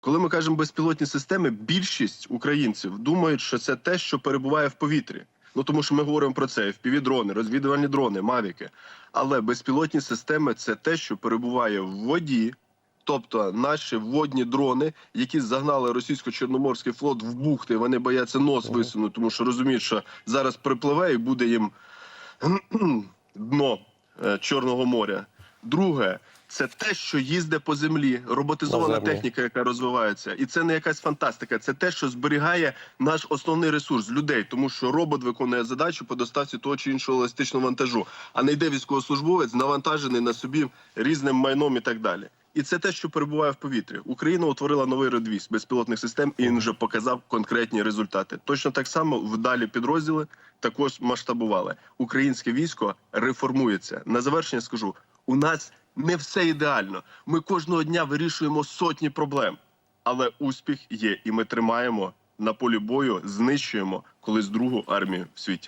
Коли ми кажемо безпілотні системи, більшість українців думають, що це те, що перебуває в повітрі. Ну тому що ми говоримо про це: FPV-дрони, розвідувальні дрони, мавіки. Але безпілотні системи це те, що перебуває в воді, тобто наші водні дрони, які загнали російсько-чорноморський флот в бухти. Вони бояться нос висунути, тому що розуміють, що зараз припливе і буде їм дно е, Чорного моря. Друге, це те, що їздить по землі, роботизована Наземні. техніка, яка розвивається, і це не якась фантастика. Це те, що зберігає наш основний ресурс людей, тому що робот виконує задачу по доставці того чи іншого еластичного вантажу, а не йде військовослужбовець, навантажений на собі різним майном і так далі. І це те, що перебуває в повітрі. Україна утворила новий родвіз безпілотних систем, і він вже показав конкретні результати. Точно так само вдалі підрозділи також масштабували. Українське військо реформується. На завершення скажу: у нас не все ідеально. Ми кожного дня вирішуємо сотні проблем, але успіх є, і ми тримаємо на полі бою, знищуємо колись другу армію в світі.